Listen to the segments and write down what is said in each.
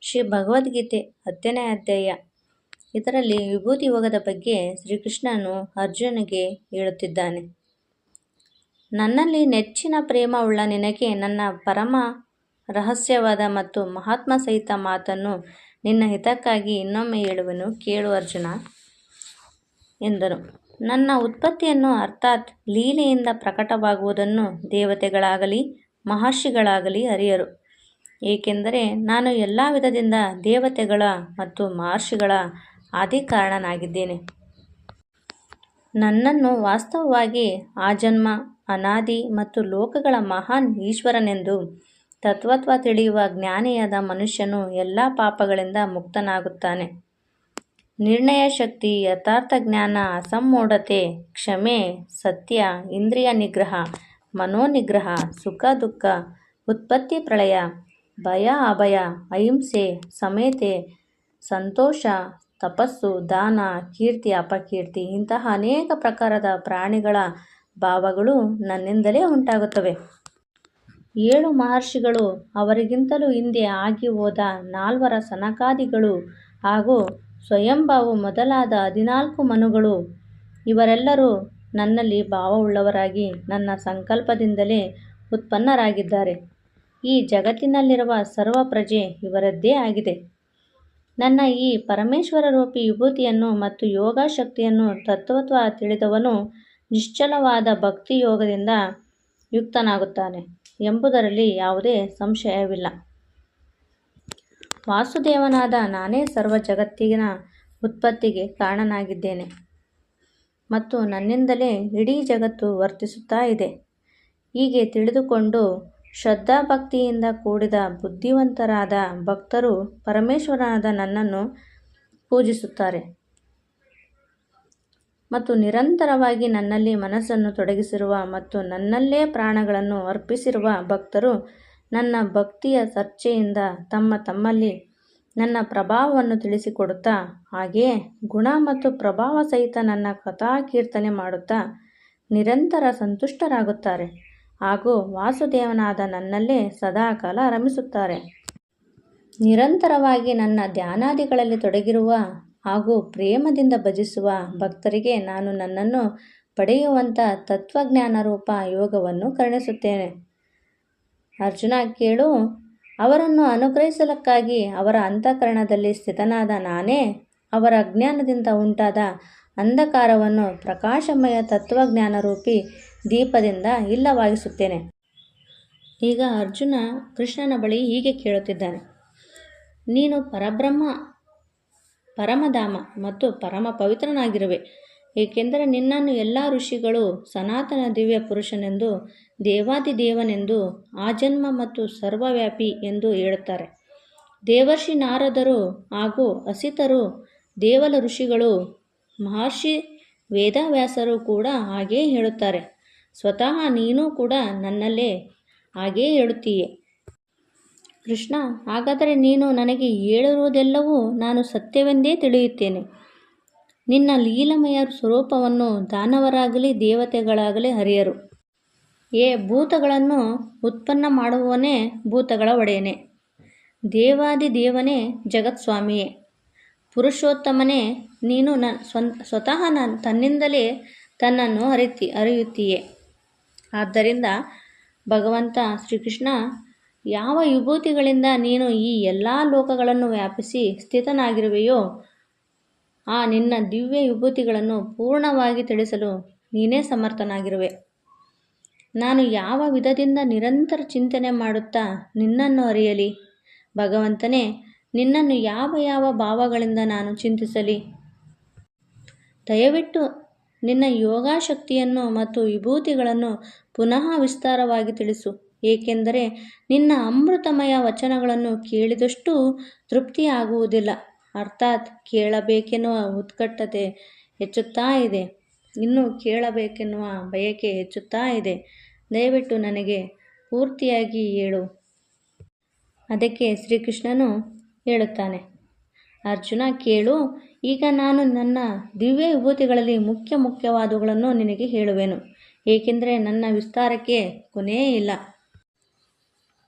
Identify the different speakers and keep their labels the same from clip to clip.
Speaker 1: ಶ್ರೀ ಭಗವದ್ಗೀತೆ ಹತ್ತನೇ ಅಧ್ಯಾಯ. ಇದರಲ್ಲಿ ವಿಭೂತಿ ಯೋಗದ ಬಗ್ಗೆ ಶ್ರೀಕೃಷ್ಣನು ಅರ್ಜುನಿಗೆ ಹೇಳುತ್ತಿದ್ದಾನೆ. ನನ್ನಲ್ಲಿ ನೆಚ್ಚಿನ ಪ್ರೇಮವುಳ್ಳ ನಿನಗೆ ನನ್ನ ಪರಮ ರಹಸ್ಯವಾದ ಮತ್ತು ಮಹಾತ್ಮ ಸಹಿತ ಮಾತನ್ನು ನಿನ್ನ ಹಿತಕ್ಕಾಗಿ ಇನ್ನೊಮ್ಮೆ ಹೇಳುವನು, ಕೇಳು ಅರ್ಜುನ, ಎಂದರು. ನನ್ನ ಉತ್ಪತ್ತಿಯನ್ನು ಅರ್ಥಾತ್ ಲೀಲೆಯಿಂದ ಪ್ರಕಟವಾಗುವುದನ್ನು ದೇವತೆಗಳಾಗಲಿ, ಮಹರ್ಷಿಗಳಾಗಲಿ ಅರಿಯರು. ಏಕೆಂದರೆ ನಾನು ಎಲ್ಲ ವಿಧದಿಂದ ದೇವತೆಗಳ ಮತ್ತು ಮಹರ್ಷಿಗಳ ಆದಿಕಾರಣನಾಗಿದ್ದೇನೆ. ನನ್ನನ್ನು ವಾಸ್ತವವಾಗಿ ಆಜನ್ಮ ಅನಾದಿ ಮತ್ತು ಲೋಕಗಳ ಮಹಾನ್ ಈಶ್ವರನೆಂದು ತತ್ವತ್ವ ತಿಳಿಯುವ ಜ್ಞಾನಿಯಾದ ಮನುಷ್ಯನು ಎಲ್ಲ ಪಾಪಗಳಿಂದ ಮುಕ್ತನಾಗುತ್ತಾನೆ. ನಿರ್ಣಯ ಶಕ್ತಿ, ಯಥಾರ್ಥ ಜ್ಞಾನ ಅಸಮ್ಮೂಢತೆ ಕ್ಷಮೆ, ಸತ್ಯ, ಇಂದ್ರಿಯ ನಿಗ್ರಹ, ಮನೋನಿಗ್ರಹ, ಸುಖ ದುಃಖ, ಉತ್ಪತ್ತಿ ಪ್ರಳಯ ಭಯ ಅಭಯ, ಅಹಿಂಸೆ, ಸಮೇತೆ, ಸಂತೋಷ, ತಪಸ್ಸು, ದಾನ, ಕೀರ್ತಿ, ಅಪಕೀರ್ತಿ ಇಂತಹ ಅನೇಕ ಪ್ರಕಾರದ ಪ್ರಾಣಿಗಳ ಭಾವಗಳು ನನ್ನಿಂದಲೇ ಉಂಟಾಗುತ್ತವೆ. ಏಳು ಮಹರ್ಷಿಗಳು ಅವರಿಗಿಂತಲೂ ಹಿಂದೆ ಆಗಿ ಹೋದ ನಾಲ್ವರ ಸನಕಾದಿಗಳು ಹಾಗೂ ಸ್ವಯಂಭಾವು ಮೊದಲಾದ ಹದಿನಾಲ್ಕು ಮನುಗಳು, ಇವರೆಲ್ಲರೂ ನನ್ನಲ್ಲಿ ಭಾವವುಳ್ಳವರಾಗಿ ನನ್ನ ಸಂಕಲ್ಪದಿಂದಲೇ ಉತ್ಪನ್ನರಾಗಿದ್ದಾರೆ. ಈ ಜಗತ್ತಿನಲ್ಲಿರುವ ಸರ್ವ ಪ್ರಜೆ ಇವರದ್ದೇ ಆಗಿದೆ. ನನ್ನ ಈ ಪರಮೇಶ್ವರ ರೂಪಿ ವಿಭೂತಿಯನ್ನು ಮತ್ತು ಯೋಗ ಶಕ್ತಿಯನ್ನು ತತ್ವತ್ವ ತಿಳಿದವನು ನಿಶ್ಚಲವಾದ ಭಕ್ತಿ ಯೋಗದಿಂದ ಯುಕ್ತನಾಗುತ್ತಾನೆ ಎಂಬುದರಲ್ಲಿ ಯಾವುದೇ ಸಂಶಯವಿಲ್ಲ. ವಾಸುದೇವನಾದ ನಾನೇ ಸರ್ವ ಜಗತ್ತಿನ ಉತ್ಪತ್ತಿಗೆ ಕಾರಣನಾಗಿದ್ದೇನೆ ಮತ್ತು ನನ್ನಿಂದಲೇ ಇಡೀ ಜಗತ್ತು ವರ್ತಿಸುತ್ತಾ ಇದೆ. ಹೀಗೆ ತಿಳಿದುಕೊಂಡು ಶ್ರದ್ಧಾಭಕ್ತಿಯಿಂದ ಕೂಡಿದ ಬುದ್ಧಿವಂತರಾದ ಭಕ್ತರು ಪರಮೇಶ್ವರನಾದ ನನ್ನನ್ನು ಪೂಜಿಸುತ್ತಾರೆ. ಮತ್ತು ನಿರಂತರವಾಗಿ ನನ್ನಲ್ಲಿ ಮನಸ್ಸನ್ನು ತೊಡಗಿಸಿರುವ ಮತ್ತು ನನ್ನಲ್ಲೇ ಪ್ರಾಣಗಳನ್ನು ಅರ್ಪಿಸಿರುವ ಭಕ್ತರು ನನ್ನ ಭಕ್ತಿಯ ಚರ್ಚೆಯಿಂದ ತಮ್ಮ ತಮ್ಮಲ್ಲಿ ನನ್ನ ಪ್ರಭಾವವನ್ನು ತಿಳಿಸಿಕೊಡುತ್ತಾ, ಹಾಗೆಯೇ ಗುಣ ಮತ್ತು ಪ್ರಭಾವ ಸಹಿತ ನನ್ನ ಕಥಾ ಕೀರ್ತನೆ ಮಾಡುತ್ತಾ ನಿರಂತರ ಸಂತುಷ್ಟರಾಗುತ್ತಾರೆ. ಹಾಗೂ ವಾಸುದೇವನಾದ ನನ್ನಲ್ಲೇ ಸದಾಕಾಲ ರಮಿಸುತ್ತಾರೆ ನಿರಂತರವಾಗಿ ನನ್ನ ಧ್ಯಾನಾದಿಗಳಲ್ಲಿ ತೊಡಗಿರುವ ಹಾಗೂ ಪ್ರೇಮದಿಂದ ಭಜಿಸುವ ಭಕ್ತರಿಗೆ ನಾನು ನನ್ನನ್ನು ಪಡೆಯುವಂಥ ತತ್ವಜ್ಞಾನ ರೂಪ ಯೋಗವನ್ನು ಕರುಣಿಸುತ್ತೇನೆ. ಅರ್ಜುನ ಕೇಳು, ಅವರನ್ನು ಅನುಗ್ರಹಿಸಲಕ್ಕಾಗಿ ಅವರ ಅಂತಃಕರಣದಲ್ಲಿ ಸ್ಥಿತನಾದ ನಾನೇ ಅವರ ಅಜ್ಞಾನದಿಂದ ಉಂಟಾದ ಅಂಧಕಾರವನ್ನು ಪ್ರಕಾಶಮಯ ತತ್ವಜ್ಞಾನರೂಪಿ ದೀಪದಿಂದ ಇಲ್ಲವಾಗಿಸುತ್ತೇನೆ. ಈಗ ಅರ್ಜುನ ಕೃಷ್ಣನ ಬಳಿ ಹೀಗೆ ಕೇಳುತ್ತಿದ್ದಾನೆ. ನೀನು ಪರಬ್ರಹ್ಮ, ಪರಮಧಾಮ ಮತ್ತು ಪರಮ ಪವಿತ್ರನಾಗಿರುವೆ ಏಕೆಂದರೆ ನಿನ್ನನ್ನು ಎಲ್ಲ ಋಷಿಗಳು ಸನಾತನ ದಿವ್ಯ ಪುರುಷನೆಂದು, ದೇವಾದಿದೇವನೆಂದು ಆಜನ್ಮ ಮತ್ತು ಸರ್ವವ್ಯಾಪಿ ಎಂದು ಹೇಳುತ್ತಾರೆ. ದೇವರ್ಷಿ ನಾರದರು ಹಾಗೂ ಅಸಿತರು, ದೇವಲ ಋಷಿಗಳು, ಮಹರ್ಷಿ ವೇದವ್ಯಾಸರು ಕೂಡ ಹಾಗೇ ಹೇಳುತ್ತಾರೆ. ಸ್ವತಃ ನೀನು ಕೂಡ ನನ್ನಲ್ಲೇ ಹಾಗೇ ಹೇಳುತ್ತೀಯೆ. ಕೃಷ್ಣ, ಹಾಗಾದರೆ ನೀನು ನನಗೆ ಹೇಳಿರುವುದೆಲ್ಲವೂ ನಾನು ಸತ್ಯವೆಂದೇ ತಿಳಿಯುತ್ತೇನೆ. ನಿನ್ನ ಲೀಲಮಯ ಸ್ವರೂಪವನ್ನು ದಾನವರಾಗಲಿ, ದೇವತೆಗಳಾಗಲಿ ಹರಿಯರು ಏ, ಭೂತಗಳನ್ನು ಉತ್ಪನ್ನ ಮಾಡುವವನೇ ಭೂತಗಳ ಒಡೆಯನೇ. ದೇವಾದಿ ದೇವನೇ ಜಗತ್ಸ್ವಾಮಿಯೇ. ಪುರುಷೋತ್ತಮನೇ ನೀನು ನ ಸ್ವಂತ ಸ್ವತಃ ನನ್ನ ತನ್ನಿಂದಲೇ ತನ್ನನ್ನು ಅರಿತಿ, ಅರಿಯುತ್ತೀಯೇ. ಆದ್ದರಿಂದ ಭಗವಂತ ಶ್ರೀಕೃಷ್ಣ, ಯಾವ ವಿಭೂತಿಗಳಿಂದ ನೀನು ಈ ಎಲ್ಲ ಲೋಕಗಳನ್ನು ವ್ಯಾಪಿಸಿ ಸ್ಥಿತನಾಗಿರುವೆಯೋ, ಆ ನಿನ್ನ ದಿವ್ಯ ವಿಭೂತಿಗಳನ್ನು ಪೂರ್ಣವಾಗಿ ತಿಳಿಸಲು ನೀನೇ ಸಮರ್ಥನಾಗಿರುವೆ. ನಾನು ಯಾವ ವಿಧದಿಂದ ನಿರಂತರ ಚಿಂತನೆ ಮಾಡುತ್ತಾ ನಿನ್ನನ್ನು ಅರಿಯಲಿ? ಭಗವಂತನೇ, ನಿನ್ನನ್ನು ಯಾವ ಯಾವ ಭಾವಗಳಿಂದ ನಾನು ಚಿಂತಿಸಲಿ? ದಯವಿಟ್ಟು ನಿನ್ನ ಯೋಗಾಶಕ್ತಿಯನ್ನು ಮತ್ತು ವಿಭೂತಿಗಳನ್ನು ಪುನಃ ವಿಸ್ತಾರವಾಗಿ ತಿಳಿಸು. ಏಕೆಂದರೆ ನಿನ್ನ ಅಮೃತಮಯ ವಚನಗಳನ್ನು ಕೇಳಿದಷ್ಟು ತೃಪ್ತಿಯಾಗುವುದಿಲ್ಲ. ಅರ್ಥಾತ್ ಕೇಳಬೇಕೆನ್ನುವ ಉತ್ಕಟ್ಟತೆ ಹೆಚ್ಚುತ್ತಾ ಇದೆ. ಇನ್ನೂ ಕೇಳಬೇಕೆನ್ನುವ ಬಯಕೆ ಹೆಚ್ಚುತ್ತಾ ಇದೆ. ದಯವಿಟ್ಟು ನನಗೆ ಪೂರ್ತಿಯಾಗಿ ಹೇಳು. ಅದಕ್ಕೆ ಶ್ರೀಕೃಷ್ಣನು ಹೇಳುತ್ತಾನೆ, ಅರ್ಜುನ ಕೇಳು ಈಗ ನಾನು ನನ್ನ ದಿವ್ಯ ವಿಭೂತಿಗಳಲ್ಲಿ ಮುಖ್ಯ ಮುಖ್ಯವಾದವುಗಳನ್ನು ನಿನಗೆ ಹೇಳುವೆನು. ಏಕೆಂದರೆ ನನ್ನ ವಿಸ್ತಾರಕ್ಕೆ ಕೊನೆಯೇ ಇಲ್ಲ.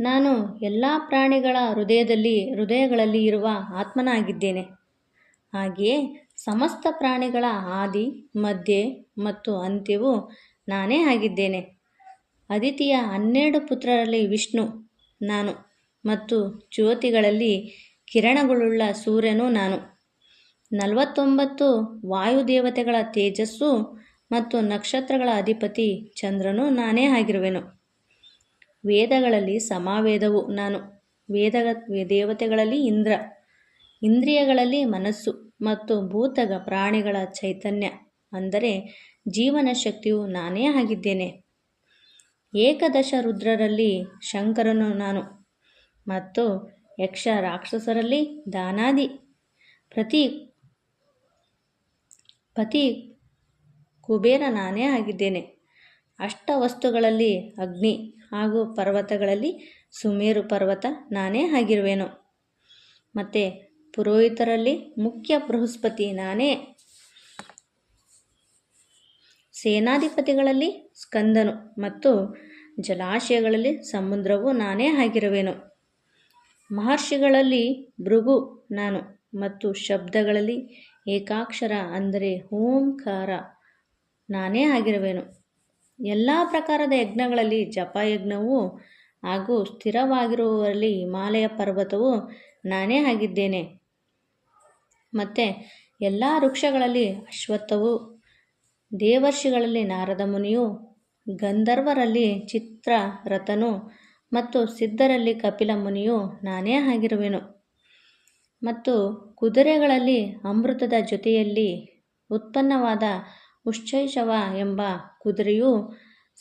Speaker 1: ನಾನು ಎಲ್ಲ ಪ್ರಾಣಿಗಳ ಹೃದಯದಲ್ಲಿ, ಹೃದಯಗಳಲ್ಲಿ ಇರುವ ಆತ್ಮನಾಗಿದ್ದೇನೆ. ಹಾಗೆಯೇ ಸಮಸ್ತ ಪ್ರಾಣಿಗಳ ಆದಿ, ಮಧ್ಯೆ ಮತ್ತು ಅಂತ್ಯವು ನಾನೇ ಆಗಿದ್ದೇನೆ. ಅದಿತಿಯ ಹನ್ನೆರಡು ಪುತ್ರರಲ್ಲಿ ವಿಷ್ಣು, ನಾನು ಮತ್ತು ಜ್ಯೋತಿಗಳಲ್ಲಿ ಕಿರಣಗಳುಳ್ಳ ಸೂರ್ಯನೂ ನಾನು. ನಲವತ್ತೊಂಬತ್ತು ವಾಯುದೇವತೆಗಳ ತೇಜಸ್ಸು ಮತ್ತು ನಕ್ಷತ್ರಗಳ ಅಧಿಪತಿ ಚಂದ್ರನು ನಾನೇ ಆಗಿರುವೆನು. ವೇದಗಳಲ್ಲಿ ಸಮಾವೇದವು ನಾನು. ವೇದ ದೇವತೆಗಳಲ್ಲಿ ಇಂದ್ರ. ಇಂದ್ರಿಯಗಳಲ್ಲಿ ಮನಸ್ಸು ಮತ್ತು ಭೂತಗ ಪ್ರಾಣಿಗಳ ಚೈತನ್ಯ. ಅಂದರೆ ಜೀವನ ಶಕ್ತಿಯು ನಾನೇ ಆಗಿದ್ದೇನೆ. ಏಕದಶ ರುದ್ರರಲ್ಲಿ ಶಂಕರನು ನಾನು ಮತ್ತು ಯಕ್ಷ ರಾಕ್ಷಸರಲ್ಲಿ ದಾನಾದಿ. ಪ್ರತಿ ಪತಿ ಕುಬೇರ ನಾನೇ ಆಗಿದ್ದೇನೆ. ಅಷ್ಟ ವಸ್ತುಗಳಲ್ಲಿ ಅಗ್ನಿ ಹಾಗೂ ಪರ್ವತಗಳಲ್ಲಿ ಸುಮೇರು ಪರ್ವತ ನಾನೇ ಆಗಿರುವೆನು. ಮತ್ತು ಪುರೋಹಿತರಲ್ಲಿ ಮುಖ್ಯ ಬೃಹಸ್ಪತಿ ನಾನೇ. ಸೇನಾಧಿಪತಿಗಳಲ್ಲಿ ಸ್ಕಂದನು ಮತ್ತು ಜಲಾಶಯಗಳಲ್ಲಿ ಸಮುದ್ರವು ನಾನೇ ಆಗಿರುವೆನು. ಮಹರ್ಷಿಗಳಲ್ಲಿ ಭೃಗು ನಾನು ಮತ್ತು ಶಬ್ದಗಳಲ್ಲಿ ಏಕಾಕ್ಷರ ಅಂದರೆ ಓಂಕಾರ. ನಾನೇ ಆಗಿರುವೆನು. ಎಲ್ಲ ಪ್ರಕಾರದ ಯಜ್ಞಗಳಲ್ಲಿ ಜಪಯಜ್ಞವು ಹಾಗೂ ಸ್ಥಿರವಾಗಿರುವವರಲ್ಲಿ ಹಿಮಾಲಯ ಪರ್ವತವು ನಾನೇ ಆಗಿದ್ದೇನೆ. ಮತ್ತು ಎಲ್ಲ ವೃಕ್ಷಗಳಲ್ಲಿ ಅಶ್ವತ್ಥವು, ದೇವರ್ಷಿಗಳಲ್ಲಿ ನಾರದ ಮುನಿಯು, ಗಂಧರ್ವರಲ್ಲಿ ಚಿತ್ರರಥನು ಮತ್ತು ಸಿದ್ಧರಲ್ಲಿ ಕಪಿಲ ಮುನಿಯು ನಾನೇ ಆಗಿರುವೆನು. ಮತ್ತು ಕುದುರೆಗಳಲ್ಲಿ ಅಮೃತದ ಜೊತೆಯಲ್ಲಿ ಉತ್ಪನ್ನವಾದ ಉಶ್ಚೈಷವ ಎಂಬ ಕುದುರೆಯು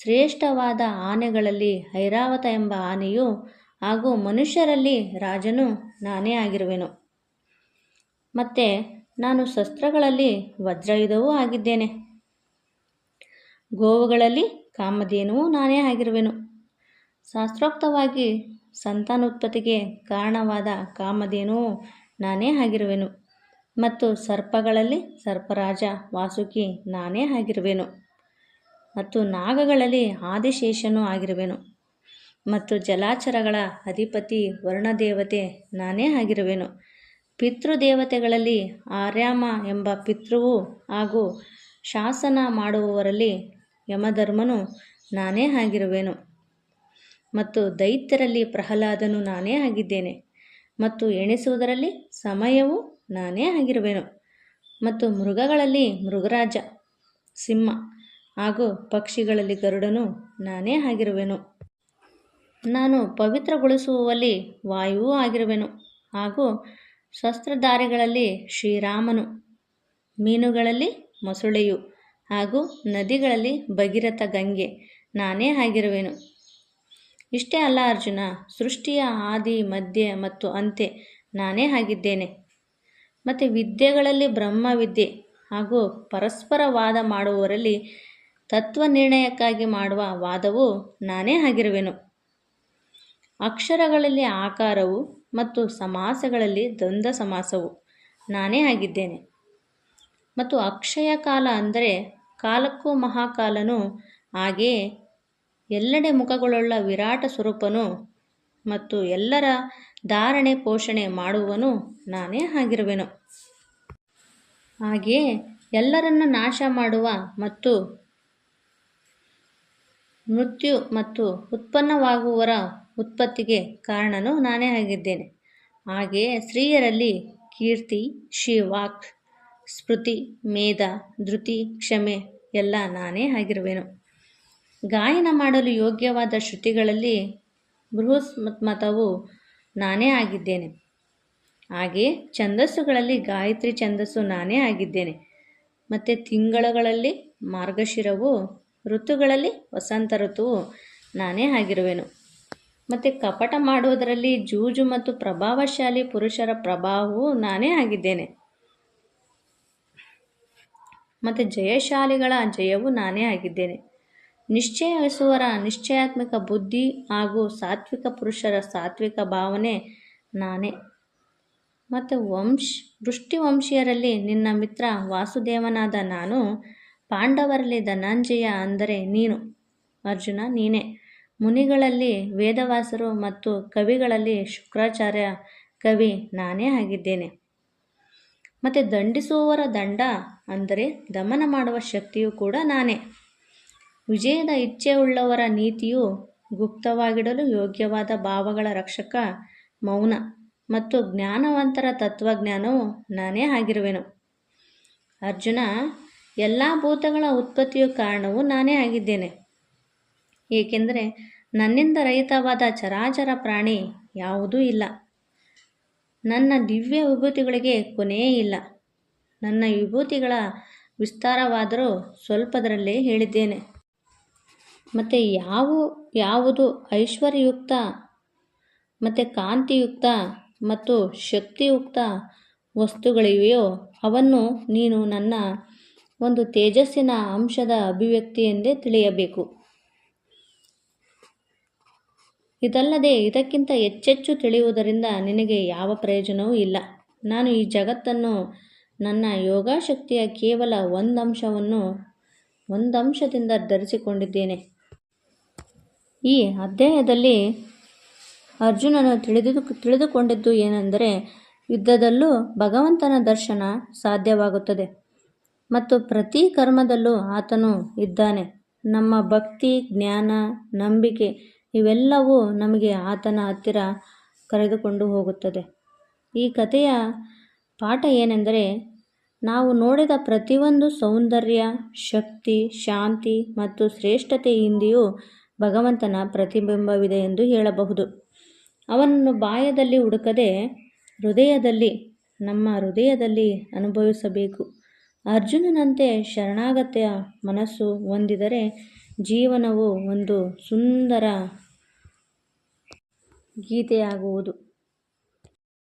Speaker 1: ಶ್ರೇಷ್ಠವಾದ ಆನೆಗಳಲ್ಲಿ ಐರಾವತ ಎಂಬ ಆನೆಯು ಹಾಗೂ ಮನುಷ್ಯರಲ್ಲಿ ರಾಜನು ನಾನೇ ಆಗಿರುವೆನು. ಮತ್ತು ನಾನು ಶಸ್ತ್ರಗಳಲ್ಲಿ ವಜ್ರಯುಧವೂ ಆಗಿದ್ದೇನೆ. ಗೋವುಗಳಲ್ಲಿ ಕಾಮಧೇನುವು ನಾನೇ ಆಗಿರುವೆನು. ಶಾಸ್ತ್ರೋಕ್ತವಾಗಿ ಸಂತಾನೋತ್ಪತ್ತಿಗೆ ಕಾರಣವಾದ ಕಾಮಧೇನುವು ನಾನೇ ಆಗಿರುವೆನು. ಮತ್ತು ಸರ್ಪಗಳಲ್ಲಿ ಸರ್ಪರಾಜ ವಾಸುಕಿ ನಾನೇ ಆಗಿರುವೆನು. ಮತ್ತು ನಾಗಗಳಲ್ಲಿ ಆದಿಶೇಷನೂ ಆಗಿರುವೆನು. ಮತ್ತು ಜಲಾಚರಗಳ ಅಧಿಪತಿ ವರ್ಣದೇವತೆ ನಾನೇ ಆಗಿರುವೆನು. ಪಿತೃದೇವತೆಗಳಲ್ಲಿ ಆರ್ಯಾಮ ಎಂಬ ಪಿತೃವು ಹಾಗೂ ಶಾಸನ ಮಾಡುವವರಲ್ಲಿ ಯಮಧರ್ಮನು ನಾನೇ ಆಗಿರುವೆನು. ಮತ್ತು ದೈತ್ಯರಲ್ಲಿ ಪ್ರಹ್ಲಾದನು ನಾನೇ ಆಗಿದ್ದೇನೆ. ಮತ್ತು ಎಣಿಸುವುದರಲ್ಲಿ ಸಮಯವು ನಾನೇ ಆಗಿರುವೆನು. ಮತ್ತು ಮೃಗಗಳಲ್ಲಿ ಮೃಗರಾಜ, ಸಿಂಹ ಹಾಗೂ ಪಕ್ಷಿಗಳಲ್ಲಿ ಗರುಡನು ನಾನೇ ಆಗಿರುವೆನು. ನಾನು ಪವಿತ್ರಗೊಳಿಸುವಲ್ಲಿ ವಾಯುವೂ ಆಗಿರುವೆನು ಹಾಗೂ ಶಸ್ತ್ರಧಾರಿಗಳಲ್ಲಿ ಶ್ರೀರಾಮನು, ಮೀನುಗಳಲ್ಲಿ ಮೊಸಳೆಯು ಹಾಗೂ ನದಿಗಳಲ್ಲಿ ಭಗೀರಥ ಗಂಗೆ ನಾನೇ ಆಗಿರುವೆನು. ಇಷ್ಟೇ ಅಲ್ಲ ಅರ್ಜುನ, ಸೃಷ್ಟಿಯ ಆದಿ, ಮಧ್ಯ ಮತ್ತು ಅಂತೆ ನಾನೇ ಆಗಿದ್ದೇನೆ ಮತ್ತು ವಿದ್ಯೆಗಳಲ್ಲಿ ಬ್ರಹ್ಮವಿದ್ಯೆ ಹಾಗೂ ಪರಸ್ಪರ ವಾದ ಮಾಡುವವರಲ್ಲಿ ತತ್ವ ನಿರ್ಣಯಕ್ಕಾಗಿ ಮಾಡುವ ವಾದವು ನಾನೇ ಆಗಿರುವೆನು ಅಕ್ಷರಗಳಲ್ಲಿ ಆಕಾರವು ಮತ್ತು ಸಮಾಸಗಳಲ್ಲಿ ದ್ವಂದ್ವ ಸಮಾಸವು ನಾನೇ ಆಗಿದ್ದೇನೆ ಮತ್ತು ಅಕ್ಷಯ ಕಾಲ ಅಂದರೆ ಕಾಲಕ್ಕೂ ಮಹಾಕಾಲನು ಹಾಗೆಯೇ ಎಲ್ಲೆಡೆ ಮುಖಗಳುಳ್ಳ ವಿರಾಟ ಸ್ವರೂಪನು ಮತ್ತು ಎಲ್ಲರ ಧಾರಣೆ ಪೋಷಣೆ ಮಾಡುವನು ನಾನೇ ಆಗಿರುವೆನು. ಹಾಗೆಯೇ ಎಲ್ಲರನ್ನು ನಾಶ ಮಾಡುವ ಮತ್ತು ಮೃತ್ಯು ಮತ್ತು ಉತ್ಪನ್ನವಾಗುವವರ ಉತ್ಪತ್ತಿಗೆ ಕಾರಣನು ನಾನೇ ಆಗಿದ್ದೇನೆ. ಹಾಗೆಯೇ ಸ್ತ್ರೀಯರಲ್ಲಿ ಕೀರ್ತಿ, ಶಿವಾಕ್, ಸ್ಮೃತಿ, ಮೇಧ, ಧೃತಿ, ಕ್ಷಮೆ ಎಲ್ಲ ನಾನೇ ಆಗಿರುವೆನು. ಗಾಯನ ಮಾಡಲು ಯೋಗ್ಯವಾದ ಶ್ರುತಿಗಳಲ್ಲಿ ಬೃಹಸ್ಮತವು ನಾನೇ ಆಗಿದ್ದೇನೆ. ಹಾಗೆಯೇ ಛಂದಸ್ಸುಗಳಲ್ಲಿ ಗಾಯತ್ರಿ ಛಂದಸ್ಸು ನಾನೇ ಆಗಿದ್ದೇನೆ. ಮತ್ತು ತಿಂಗಳಗಳಲ್ಲಿ ಮಾರ್ಗಶಿರವು, ಋತುಗಳಲ್ಲಿ ವಸಂತ ಋತುವು ನಾನೇ ಆಗಿರುವೆನು. ಮತ್ತು ಕಪಟ ಮಾಡುವುದರಲ್ಲಿ ಜೂಜು ಮತ್ತು ಪ್ರಭಾವಶಾಲಿ ಪುರುಷರ ಪ್ರಭಾವವು ನಾನೇ ಆಗಿದ್ದೇನೆ. ಮತ್ತು ಜಯಶಾಲಿಗಳ ಜಯವು ನಾನೇ ಆಗಿದ್ದೇನೆ. ನಿಶ್ಚಯಿಸುವರ ನಿಶ್ಚಯಾತ್ಮಕ ಬುದ್ಧಿ ಹಾಗೂ ಸಾತ್ವಿಕ ಪುರುಷರ ಸಾತ್ವಿಕ ಭಾವನೆ ನಾನೇ. ಮತ್ತು ವಂಶ್ ವೃಷ್ಟಿವಂಶೀಯರಲ್ಲಿ ನಿನ್ನ ಮಿತ್ರ ವಾಸುದೇವನಾದ ನಾನು, ಪಾಂಡವರಲ್ಲಿ ಧನಂಜಯ ಅಂದರೆ ನೀನು. ಅರ್ಜುನ, ನೀನೇ. ಮುನಿಗಳಲ್ಲಿ ವೇದವಾಸರು ಮತ್ತು ಕವಿಗಳಲ್ಲಿ ಶುಕ್ರಾಚಾರ್ಯ ಕವಿ ನಾನೇ ಆಗಿದ್ದೇನೆ. ಮತ್ತು ದಂಡಿಸುವವರ ದಂಡ ಅಂದರೆ ದಮನ ಮಾಡುವ ಶಕ್ತಿಯು ಕೂಡ ನಾನೇ. ವಿಜಯದ ಇಚ್ಛೆಯುಳ್ಳವರ ನೀತಿಯು ಗುಪ್ತವಾಗಿಡಲು ಯೋಗ್ಯವಾದ ಭಾವಗಳ ರಕ್ಷಕ, ಮೌನ ಮತ್ತು ಜ್ಞಾನವಂತರ ತತ್ವಜ್ಞಾನವು ನಾನೇ ಆಗಿರುವೆನು. ಅರ್ಜುನ, ಎಲ್ಲ ಭೂತಗಳ ಉತ್ಪತ್ತಿಯ ಕಾರಣವು ನಾನೇ ಆಗಿದ್ದೇನೆ. ಏಕೆಂದರೆ ನನ್ನಿಂದ ರಹಿತವಾದ ಚರಾಚರ ಪ್ರಾಣಿ ಯಾವುದೂ ಇಲ್ಲ. ನನ್ನ ದಿವ್ಯ ವಿಭೂತಿಗಳಿಗೆ ಕೊನೆಯೇ ಇಲ್ಲ. ನನ್ನ ವಿಭೂತಿಗಳ ವಿಸ್ತಾರವಾದರೂ ಸ್ವಲ್ಪದರಲ್ಲೇ ಹೇಳಿದ್ದೇನೆ. ಮತ್ತು ಯಾವ, ಯಾವುದು ಐಶ್ವರ್ಯಯುಕ್ತ ಮತ್ತು ಕಾಂತಿಯುಕ್ತ ಮತ್ತು ಶಕ್ತಿಯುಕ್ತ ವಸ್ತುಗಳಿವೆಯೋ ಅವನ್ನು ನೀನು ನನ್ನ ಒಂದು ತೇಜಸ್ಸಿನ ಅಂಶದ ಅಭಿವ್ಯಕ್ತಿ ಎಂದೇ ತಿಳಿಯಬೇಕು. ಇದಲ್ಲದೆ ಇದಕ್ಕಿಂತ ಹೆಚ್ಚೆಚ್ಚು ತಿಳಿಯುವುದರಿಂದ ನಿನಗೆ ಯಾವ ಪ್ರಯೋಜನವೂ ಇಲ್ಲ. ನಾನು ಈ ಜಗತ್ತನ್ನು, ನನ್ನ ಯೋಗಾಶಕ್ತಿಯ ಕೇವಲ ಒಂದಂಶವನ್ನು, ಒಂದಂಶದಿಂದ ಧರಿಸಿಕೊಂಡಿದ್ದೇನೆ. ಈ ಅಧ್ಯಾಯದಲ್ಲಿ ಅರ್ಜುನನು ತಿಳಿದು ತಿಳಿದುಕೊಂಡಿದ್ದು ಏನೆಂದರೆ ಯುದ್ಧದಲ್ಲೂ ಭಗವಂತನ ದರ್ಶನ ಸಾಧ್ಯವಾಗುತ್ತದೆ. ಮತ್ತು ಪ್ರತಿ ಕರ್ಮದಲ್ಲೂ ಆತನು ಇದ್ದಾನೆ. ನಮ್ಮ ಭಕ್ತಿ, ಜ್ಞಾನ, ನಂಬಿಕೆ ಇವೆಲ್ಲವೂ ನಮಗೆ ಆತನ ಹತ್ತಿರ ಕರೆದುಕೊಂಡು ಹೋಗುತ್ತದೆ. ಈ ಕಥೆಯ ಪಾಠ ಏನೆಂದರೆ ನಾವು ನೋಡಿದ ಪ್ರತಿಯೊಂದು ಸೌಂದರ್ಯ, ಶಕ್ತಿ, ಶಾಂತಿ ಮತ್ತು ಶ್ರೇಷ್ಠತೆ ಹಿಂದೆಯೂ ಭಗವಂತನ ಪ್ರತಿಬಿಂಬವಿದೆ ಎಂದು ಹೇಳಬಹುದು. ಅವನನ್ನು ಬಾಯದಲ್ಲಿ ಹುಡುಕದೆ ಹೃದಯದಲ್ಲಿ, ನಮ್ಮ ಹೃದಯದಲ್ಲಿ ಅನುಭವಿಸಬೇಕು. ಅರ್ಜುನನಂತೆ ಶರಣಾಗತಿಯ ಮನಸ್ಸು ಹೊಂದಿದರೆ ಜೀವನವು ಒಂದು ಸುಂದರ ಗೀತೆಯಾಗುವುದು.